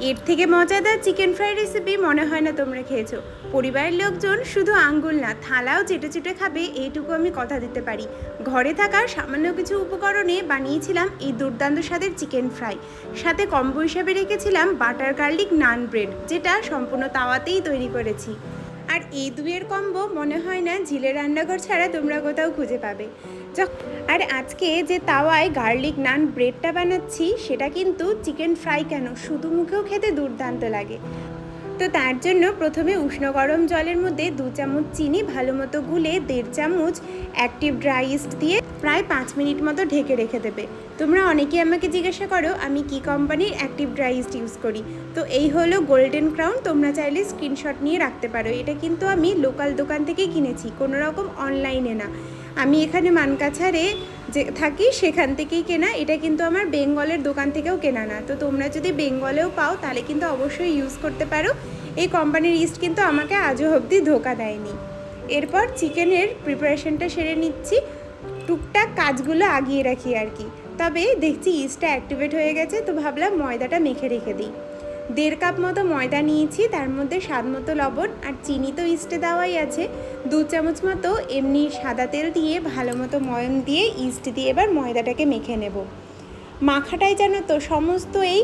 এর থেকে মজাদার চিকেন ফ্রাই রেসিপি মনে হয় না তোমরা খেয়েছো। পরিবারের লোকজন শুধু আঙ্গুল না, থালাও চেটে চেটে খাবে, এইটুকু আমি কথা দিতে পারি। ঘরে থাকা সামান্য কিছু উপকরণে বানিয়েছিলাম এই দুর্দান্ত স্বাদের চিকেন ফ্রাই। সাথে কম্বো হিসাবে রেখেছিলাম বাটার গার্লিক নান ব্রেড, যেটা সম্পূর্ণ তাওয়াতেই তৈরি করেছি। আর এই দুইয়ের কম্বো মনে হয় না ঝিলের রান্নাঘর ছাড়া তোমরা কোথাও খুঁজে পাবে। আর আজকে যে তাওয়ায় গার্লিক নান ব্রেডটা বানাচ্ছি, সেটা কিন্তু চিকেন ফ্রাই কেন? শুধু মুখেও খেতে দুর্দান্ত লাগে। তো তার জন্য প্রথমে উষ্ণ গরম জলের মধ্যে দু চামচ চিনি ভালো মতো গুলে দেড় চামচ অ্যাক্টিভ ড্রাই ইস্ট দিয়ে প্রায় পাঁচ মিনিট মতো ঢেকে রেখে দেবে। তোমরা অনেকেই আমাকে জিজ্ঞাসা করো, আমি কি কোম্পানির অ্যাক্টিভ ড্রাই ইস্ট ইউজ করি? তো এই হলো গোল্ডেন ক্রাউন তোমরা চাইলে স্ক্রিনশট নিয়ে রাখতে পারো। এটা কিন্তু আমি লোকাল দোকান থেকেই কিনেছি, কোনো রকম অনলাইনে না। আমি এখানে মানকাছারে যে থাকি, সেখান থেকেই কেনা। এটা কিন্তু আমার বেঙ্গলের দোকান থেকেও কেনা না। তো তোমরা যদি বেঙ্গলেও পাও, তাহলে কিন্তু অবশ্যই ইউজ করতে পারো। এই কোম্পানির ইস্ট কিন্তু আমাকে আজও অবধি ধোকা দেয়নি। এরপর চিকেনের প্রিপারেশনটা সেরে নিচ্ছি। টুকটাক কাজগুলো আগিয়ে রাখি আর কি। তবে দেখছি ইস্টটা অ্যাক্টিভেট হয়ে গেছে, তো ভাবলাম ময়দাটা মেখে রেখে দিই। দেড় কাপ মতো ময়দা নিয়েছি, তার মধ্যে স্বাদ মতো লবণ আর চিনি তো ইস্টে দেওয়াই আছে। দু চামচ মতো এমনি সাদা তেল দিয়ে ভালো মতো ময়ম দিয়ে ইস্ট দিয়ে এবার ময়দাটাকে মেখে নেব। মাখাটাই জানো তো, সমস্ত এই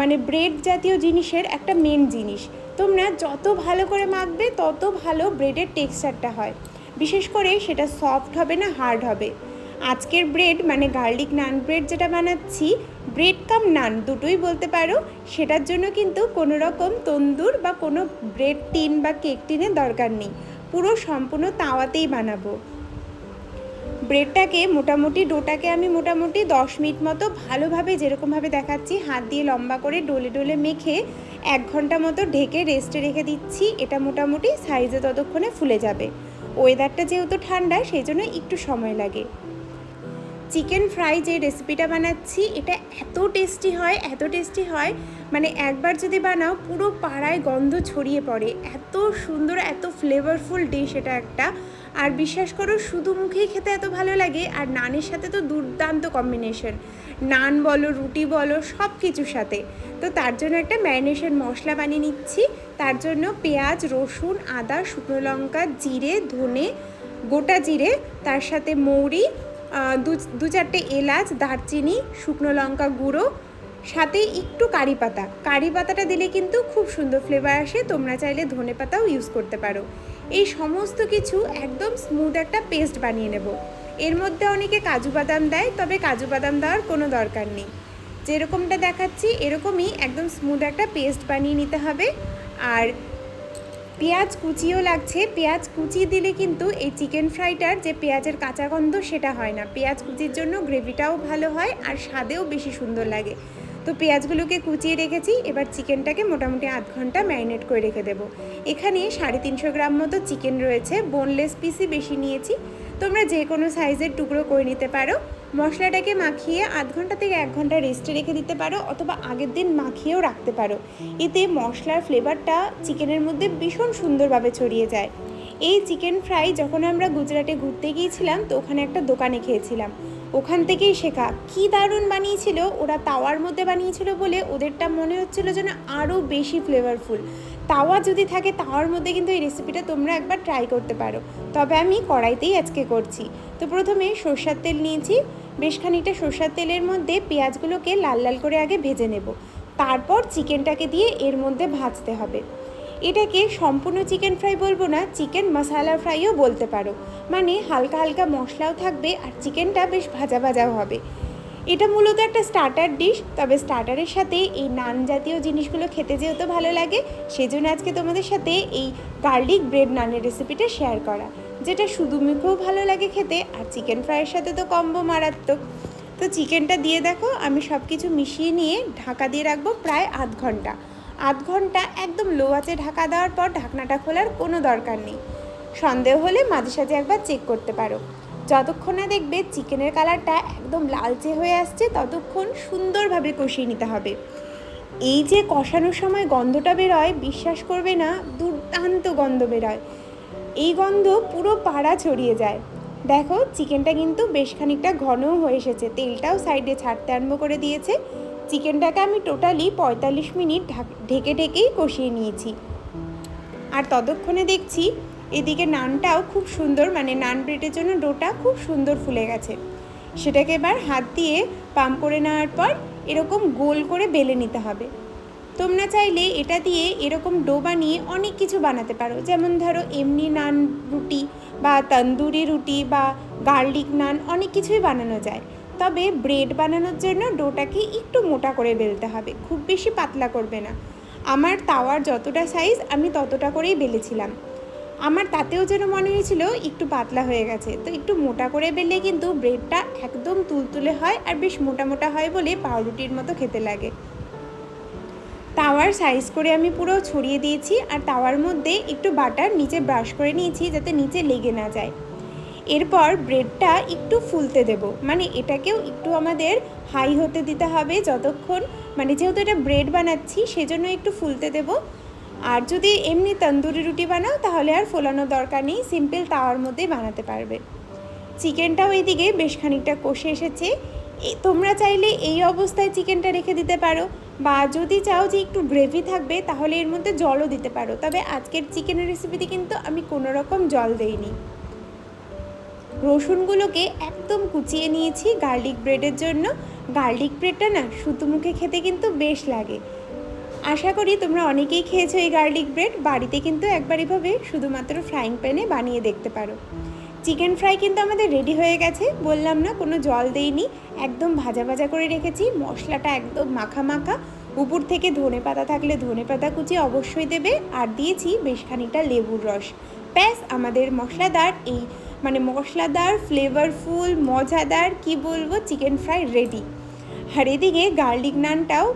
মানে ব্রেড জাতীয় জিনিসের একটা মেন জিনিস। তোমরা যত ভালো করে মাখবে, তত ভালো ব্রেডের টেক্সচারটা হয়। বিশেষ করে সেটা সফট হবে না হার্ড হবে। আজকের ব্রেড মানে গার্লিক নান ব্রেড যেটা বানাচ্ছি ব্রেড কাম নান দুটোই বলতে পারো, সেটার জন্য কিন্তু কোনো রকম তন্দুর বা কোনো ব্রেড টিন বা কেক টিনের দরকার নেই। পুরো সম্পূর্ণ তাওয়াতেই বানাবো। ব্রেডটাকে মোটামুটি ডোটাকে আমি মোটামুটি দশ মিনিট মতো ভালোভাবে যেরকমভাবে দেখাচ্ছি, হাত দিয়ে লম্বা করে ডলে ডলে মেখে এক ঘণ্টা মতো ঢেকে রেস্টে রেখে দিচ্ছি। এটা মোটামুটি সাইজে ততক্ষণে ফুলে যাবে। ওয়েদারটা যেহেতু ঠান্ডা, সেই জন্য একটু সময় লাগে। চিকেন ফ্রাই যে রেসিপিটা বানাচ্ছি, এটা এত টেস্টি হয়, এত টেস্টি হয় মানে একবার যদি বানাও, পুরো পাড়ায় গন্ধ ছড়িয়ে পড়ে। এত সুন্দর, এত ফ্লেভারফুল ডিশ এটা একটা। আর বিশ্বাস করো, শুধু মুখেই খেতে এত ভালো লাগে, আর নানের সাথে তো দুর্দান্ত কম্বিনেশন নান বলো, রুটি বলো সব কিছুর সাথে। তো তার জন্য একটা ম্যারিনেশন মশলা বানিয়ে নিচ্ছি। তার জন্য পেঁয়াজ, রসুন, আদা, শুকনো লঙ্কা, জিরে, ধনে, গোটা জিরে, তার সাথে মৌরি দু দু চারটে এলাচ, দারচিনি, শুকনো লঙ্কা গুঁড়ো, সাথে একটু কারি পাতা। কারি পাতাটা দিলে কিন্তু খুব সুন্দর ফ্লেভার আসে, তোমরা চাইলে ধনে পাতাও ইউজ করতে পারো। এই সমস্ত কিছু একদম স্মুথ একটা পেস্ট বানিয়ে নেব। এর মধ্যে অনেকে কাজু বাদাম দেয়, তবে কাজু বাদাম দেওয়ার কোনো দরকার নেই। যেরকমটা দেখাচ্ছি, এরকমই একদম স্মুথ একটা পেস্ট বানিয়ে নিতে হবে। আর পেঁয়াজ কুচিও লাগছে। পেঁয়াজ কুচি দিলে কিন্তু এই চিকেন ফ্রাইটার যে পেঁয়াজের কাঁচা গন্ধ সেটা হয় না। পেঁয়াজ কুচির জন্য গ্রেভিটাও ভালো হয় আর স্বাদেও বেশি সুন্দর লাগে। তো পেঁয়াজগুলোকে কুচিয়ে রেখেছি, এবার চিকেনটাকে মোটামুটি আধ ঘণ্টা ম্যারিনেট করে রেখে দেবো। এখানে সাড়ে তিনশো গ্রাম মতো চিকেন রয়েছে। বোনলেস পিসই বেশি নিয়েছি। তোমরা যে কোনো সাইজের টুকরো করে নিতে পারো। মশলাটাকে মাখিয়ে আধ ঘণ্টা থেকে এক ঘণ্টা রেস্টে রেখে দিতে পারো অথবা আগের দিন মাখিয়েও রাখতে পারো। এতে মশলার ফ্লেভারটা চিকেনের মধ্যে ভীষণ সুন্দরভাবে ছড়িয়ে যায়। এই চিকেন ফ্রাই যখন আমরা গুজরাটে ঘুরতে গিয়েছিলাম তো ওখানে একটা দোকানে খেয়েছিলাম। ওখান থেকেই শেখা। কি দারুণ বানিয়েছিল, ওরা তাওয়ার মধ্যে বানিয়েছিল বলে ওদেরটা মনে হচ্ছিল যেন আরও বেশি ফ্লেভারফুল তাওয়া যদি থাকে, তাওয়ার মধ্যে কিন্তু এই রেসিপিটা তোমরা একবার ট্রাই করতে পারো। তবে আমি কড়াইতেই আজকে করছি। তো প্রথমে সর্ষার তেল নিয়েছি। বেশ খানিকটা সর্ষার তেলের মধ্যে পেঁয়াজগুলোকে লাল লাল করে আগে ভেজে নেব। তারপর চিকেনটাকে দিয়ে এর মধ্যে ভাজতে হবে। এটাকে সম্পূর্ণ চিকেন ফ্রাই বলব না, চিকেন মশালা ফ্রাইও বলতে পারো। মানে হালকা হালকা মশলাও থাকবে আর চিকেনটা বেশ ভাজা ভাজাও হবে। এটা মূলত একটা স্টার্টার ডিশ তবে স্টার্টারের সাথে এই নান জাতীয় জিনিসগুলো খেতে যেহেতু ভালো লাগে, সেজন্য আজকে তোমাদের সাথে এই গার্লিক ব্রেড নানের রেসিপিটা শেয়ার করা। যেটা শুধু মুখেও ভালো লাগে খেতে আর চিকেন ফ্রাইয়ের সাথে তো কম্বো মারাত্মক। তো চিকেনটা দিয়ে দেখো, আমি সব কিছু মিশিয়ে নিয়ে ঢাকা দিয়ে রাখব প্রায় আধ ঘণ্টা। আধ ঘণ্টা একদম লো আঁচে ঢাকা দেওয়ার পর ঢাকনাটা খোলার কোনো দরকার নেই। সন্দেহ হলে মাঝে সাঝে একবার চেক করতে পারো। যতক্ষণ না দেখবে চিকেনের কালারটা একদম লালচে হয়ে আসছে, ততক্ষণ সুন্দরভাবে কষিয়ে নিতে হবে। এই যে কষানোর সময় গন্ধটা বেরোয়, বিশ্বাস করবে না, দুর্দান্ত গন্ধ বেরোয়। এই গন্ধ পুরো পাড়া ছড়িয়ে যায়। দেখো, চিকেনটা কিন্তু বেশ খানিকটা ঘনও হয়ে এসেছে। তেলটাও সাইডে ছাড়তে আরম্ভ করে দিয়েছে। চিকেনটাকে আমি টোটালি পঁয়তাল্লিশ মিনিট ঢাক- ঢেকে ঢেকেই কষিয়ে নিয়েছি। আর ততক্ষণে দেখছি এদিকে নানটাও খুব সুন্দর মানে নান ব্রেডের জন্য ডোটা খুব সুন্দর ফুলে গেছে। সেটাকে এবার হাত দিয়ে পাম্প করে নেওয়ার পর এরকম গোল করে বেলে নিতে হবে। তোমরা চাইলে এটা দিয়ে এরকম ডো বানিয়ে অনেক কিছু বানাতে পারো। যেমন ধরো, এমনি নান রুটি বা তন্দুরি রুটি বা গার্লিক নান অনেক কিছুই বানানো যায়। তবে ব্রেড বানানোর জন্য ডোটাকে একটু মোটা করে বেলতে হবে, খুব বেশি পাতলা করবে না। আমার তাওয়ার যতটা সাইজ আমি ততটা করেই বেলেছিলাম। আমার তাতেও যেন মনে হয়েছিল একটু পাতলা হয়ে গেছে। তো একটু মোটা করে বেললে কিন্তু ব্রেডটা একদম তুলতুলে হয় আর বেশ মোটা মোটা হয় বলে পাউরুটির মতো খেতে লাগে। তাওয়ার সাইজ করে আমি পুরো ছড়িয়ে দিয়েছি আর তাওয়ার মধ্যে একটু বাটার নিচে ব্রাশ করে নিয়েছি যাতে নিচে লেগে না যায়। এরপর ব্রেডটা একটু ফুলতে দেব। মানে এটাকেও একটু আমাদের হাই হতে দিতে হবে যতক্ষণ মানে যেহেতু এটা ব্রেড বানাচ্ছি সেজন্য একটু ফুলতে দেব। আর যদি এমনি তন্দুরি রুটি বানাও তাহলে আর ফোলানোর দরকার নেই সিম্পল তাওয়ার মধ্যেই বানাতে পারবে। চিকেনটাও এইদিকে বেশ খানিকটা কষে এসেছে। তোমরা চাইলে এই অবস্থায় চিকেনটা রেখে দিতে পারো। বা যদি চাও যে একটু গ্রেভি থাকবে, তাহলে এর মধ্যে জলও দিতে পারো। তবে আজকের চিকেনের রেসিপিতে কিন্তু আমি কোনো রকম জল দেইনি। রসুনগুলোকে একদম কুচিয়ে নিয়েছি গার্লিক ব্রেডের জন্য। গার্লিক ব্রেডটা না, শুধু মুখে খেতে কিন্তু বেশ লাগে। আশা করি তোমরা অনেকেই খেয়েছো এই গার্লিক ব্রেড বাড়িতে কিন্তু একবার এভাবে শুধুমাত্র ফ্রাইং প্যানে বানিয়ে দেখতে পারো। চিকেন ফ্রাই কিন্তু আমাদের রেডি হয়ে গেছে। বললাম না, কোনো জল দেইনি। একদম ভাজা ভাজা করে রেখেছি। মশলাটা একদম মাখা মাখা। উপর থেকে ধনে পাতা থাকলে ধনে পাতা কুচি অবশ্যই দেবে। আর দিয়েছি বেশ খানিকটা লেবুর রস। ব্যাস, আমাদের মশলাদার এই মানে মশলাদার ফ্লেভারফুল মজাদার, কি বলব চিকেন ফ্রাই রেডি আর এদিকে গার্লিক নানটাও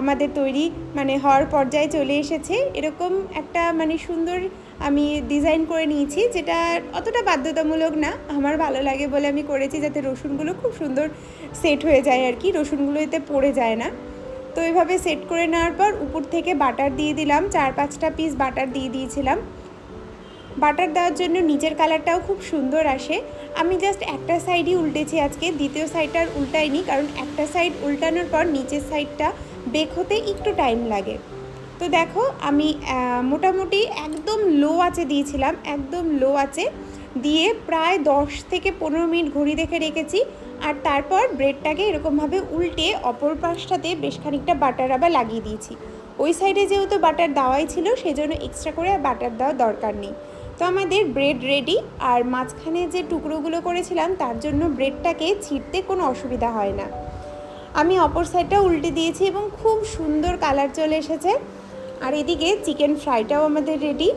আমাদের তৈরি মানে হওয়ার পর্যায়ে চলে এসেছে। এরকম একটা মানে সুন্দর আমি ডিজাইন করে নিয়েছি, যেটা অতটা বাধ্যতামূলক না। আমার ভালো লাগে বলে আমি করেছি, যাতে রসুনগুলো খুব সুন্দর সেট হয়ে যায় আর কি। রসুনগুলো এতে পড়ে যায় না। তো এইভাবে সেট করে নেওয়ার পর উপর থেকে বাটার দিয়ে দিলাম, চার পাঁচটা পিস বাটার দিয়ে দিয়েছিলাম। বাটার দেওয়ার জন্য নিচের কালারটাও খুব সুন্দর আসে। আমি জাস্ট একটা সাইডই উল্টেছি আজকে, দ্বিতীয় সাইডটা আর উল্টাইনি, কারণ একটা সাইড উল্টানোর পর নিচের সাইডটা বেক হতে একটু টাইম লাগে। তো দেখো, আমি মোটামুটি একদম লো আছে দিয়েছিলাম, একদম লো আছে দিয়ে প্রায় দশ থেকে পনেরো মিনিট ঘড়ি দেখে রেখেছি। আর তারপর ব্রেডটাকে এরকমভাবে উল্টে অপর পাশটাতে বেশ খানিকটা বাটার আবার লাগিয়ে দিয়েছি। ওই সাইডে যেহেতু বাটার দেওয়াই ছিল, সেজন্য এক্সট্রা করে আর বাটার দেওয়ার দরকার নেই। তো আমাদের ব্রেড রেডি আর মাঝখানে যে টুকরোগুলো করেছিলাম, তার জন্য ব্রেডটাকে ছিঁড়তে কোনো অসুবিধা হয় না। আমি অপর সাইডটা উল্টে দিয়েছি এবং খুব সুন্দর কালার চলে এসেছে। আর এদিকে চিকেন ফ্রাইটাও আমাদের রেডি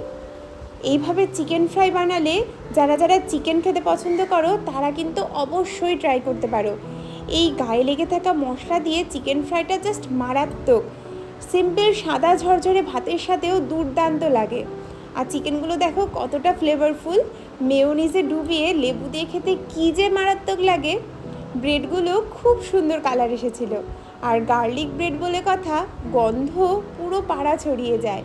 এইভাবে চিকেন ফ্রাই বানালে যারা যারা চিকেন খেতে পছন্দ করো, তারা কিন্তু অবশ্যই ট্রাই করতে পারো। এই গায়ে লেগে থাকা মশলা দিয়ে চিকেন ফ্রাইটা জাস্ট মারাত্মক। সিম্পল সাদা ঝরঝরে ভাতের সাথেও দুর্দান্ত লাগে। আর চিকেনগুলো দেখো কতটা ফ্লেভারফুল মেয়োনিজে ডুবিয়ে লেবু দিয়ে খেতে কী যে মারাত্মক লাগে। ব্রেডগুলো খুব সুন্দর কালার এসেছিল। আর গার্লিক ব্রেড বলে কথা, গন্ধ পুরো পাড়া ছড়িয়ে যায়।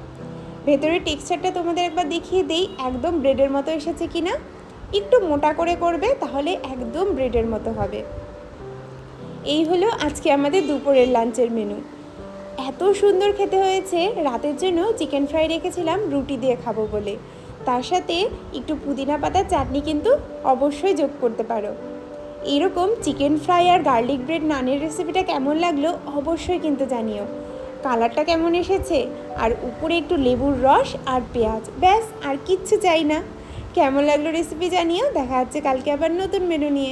ভেতরের টেক্সচারটা তোমাদের একবার দেখিয়ে দেই, একদম ব্রেডের মতো এসেছে কি না? একটু মোটা করে করবে, তাহলে একদম ব্রেডের মতো হবে। এই হলো আজকে আমাদের দুপুরের লাঞ্চের মেনু। এত সুন্দর খেতে হয়েছে, রাতের জন্য চিকেন ফ্রাই রেখেছিলাম, রুটি দিয়ে খাব বলে। তার সাথে একটু পুদিনা পাতার চাটনি কিন্তু অবশ্যই যোগ করতে পারো। এরকম চিকেন ফ্রাই আর গার্লিক ব্রেড নানের রেসিপিটা কেমন লাগল অবশ্যই কিন্তু জানিও। কালারটা কেমন এসেছে? আর উপরে একটু লেবুর রস আর পেঁয়াজ। ব্যাস, আর কিচ্ছু চাই না। কেমন লাগল রেসিপি জানিও। দেখা যাচ্ছে কালকে আবার নতুন মেনু নিয়ে।